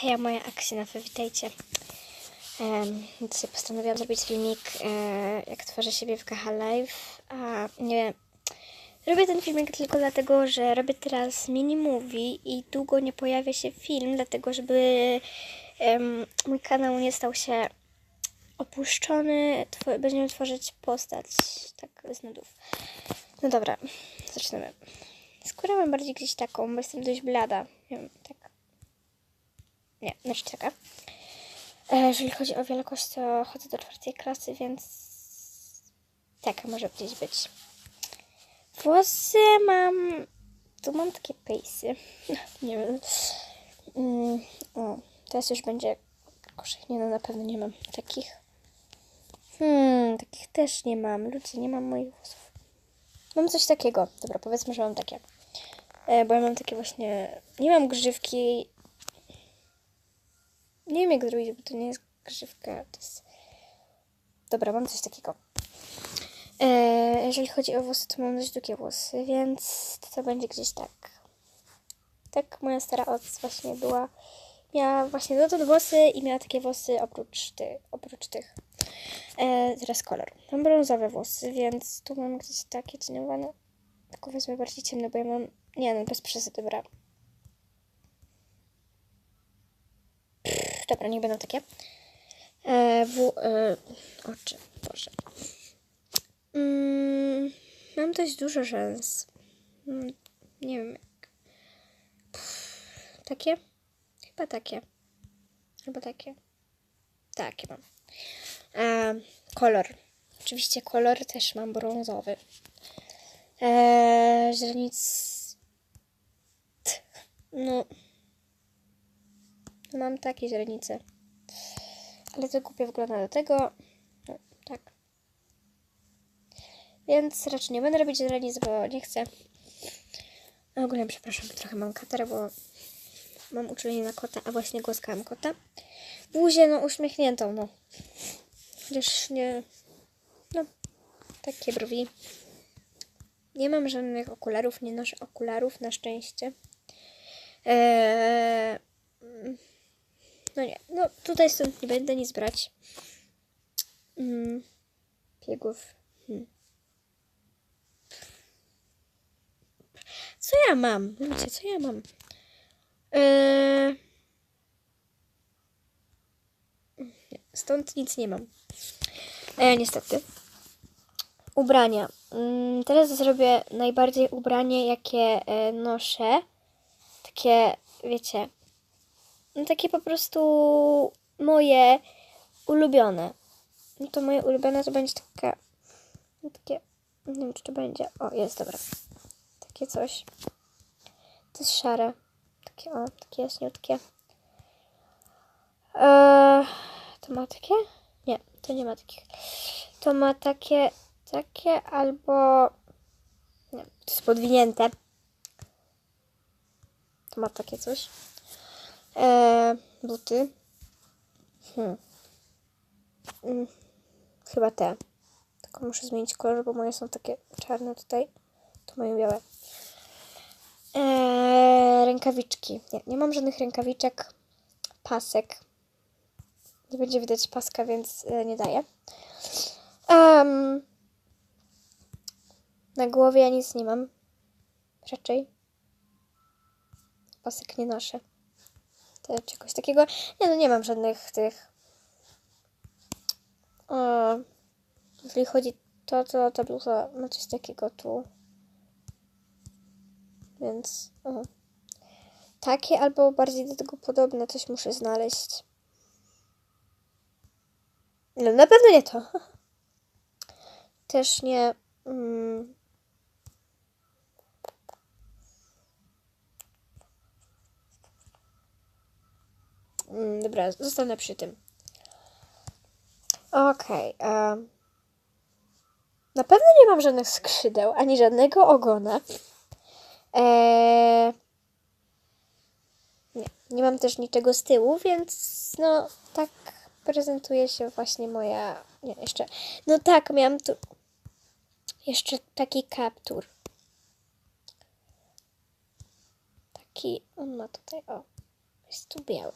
Hej, moja Aksinowy, witajcie. Um, dzisiaj postanowiłam zrobić filmik, e, jak tworzę siebie w KH Live, a nie Robię ten filmik tylko dlatego, że robię teraz mini movie i długo nie pojawia się film, dlatego żeby em, mój kanał nie stał się opuszczony. Będziemy tworzyć postać, tak z nudów. No dobra, zaczynamy. Skórę mam bardziej gdzieś taką, bo jestem dość blada. Nie wiem, tak. Nie, znaczy taka. E, Jeżeli chodzi o wielkość, to chodzę do czwartej klasy, więc taka może gdzieś być. Włosy mam. Tu mam takie pejsy. nie wiem. Mm, o, teraz już będzie koszek. Nie no, na pewno nie mam takich. Hmm, takich też nie mam. Ludzie, nie mam moich włosów. Mam coś takiego. Dobra, powiedzmy, że mam takie. E, bo ja mam takie właśnie. Nie mam grzywki. Nie wiem jak zrobić, bo to nie jest grzywka. To jest... Dobra, mam coś takiego. E, jeżeli chodzi o włosy, to mam dość długie włosy, więc to, będzie gdzieś tak. Tak moja stara oc właśnie była. Miała właśnie dotąd włosy i miała takie włosy oprócz, ty, oprócz tych. E, teraz kolor. Mam brązowe włosy, więc tu mam gdzieś takie cieniowane. Tylko wezmę bardziej ciemne, bo ja mam... Nie no, bez przesady, dobra. Pff, dobra, nie będą takie. E, w, e, oczy, Boże. Mm, mam dość dużo rzęs. Mm, nie wiem jak. Pff, takie? Chyba takie. Albo takie. Takie mam. E, kolor. Oczywiście kolor też mam brązowy. E, źrenic. No. Mam takie źrenice. Ale to głupio wygląda do tego. No, tak. Więc raczej nie będę robić źrenic, bo nie chcę. A ogólnie przepraszam, trochę mam katarę, bo mam uczulenie na kota, a właśnie głaskałam kota. Buzię, no uśmiechniętą, no. Chociaż nie... No, takie brwi. Nie mam żadnych okularów, nie noszę okularów, na szczęście. Eee... No nie, no tutaj stąd nie będę nic brać. Mm, biegów. Hmm. Co ja mam? Ludzie, co ja mam? Eee... Stąd nic nie mam. E, niestety. Ubrania. Mm, teraz zrobię najbardziej ubranie, jakie e, noszę. Takie, wiecie, no takie po prostu moje ulubione. No to moje ulubione to będzie taka, no takie, nie wiem czy to będzie, o jest, dobra. Takie coś. To jest szare. Takie, o, takie jaśniutkie. Eee, to ma takie? Nie, to nie ma takich. To ma takie, takie albo, nie, to jest podwinięte. To ma takie coś. Eee, buty. Hmm. Mm, chyba te. Tylko muszę zmienić kolor, bo moje są takie czarne tutaj. To moje białe. Eee, rękawiczki. Nie, nie mam żadnych rękawiczek. Pasek. Nie będzie widać paska, więc e, nie daję. Em, na głowie ja nic nie mam. Raczej. Pasek nie noszę. To czegoś takiego. Nie, no nie mam żadnych tych. O, jeżeli chodzi to, to ta bluza ma coś takiego tu. Więc. O. Takie albo bardziej do tego podobne coś muszę znaleźć. No na pewno nie to. Też nie. Mm, dobra, zostanę przy tym. Okej. em. na pewno nie mam żadnych skrzydeł, ani żadnego ogona. Eee, nie, nie mam też niczego z tyłu, więc no tak prezentuje się właśnie moja... Nie, jeszcze... No tak, miałam tu jeszcze taki kaptur. Taki, on ma tutaj, o, jest tu biały.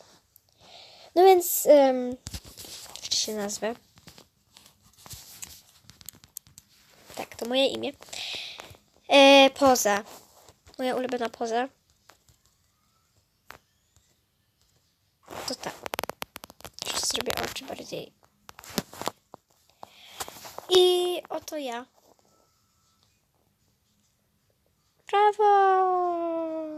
No więc, um, jeszcze się nazwę. Tak, to moje imię. E, poza. Moja ulubiona poza. To tak. Zrobię oczy bardziej. I oto ja. Brawo!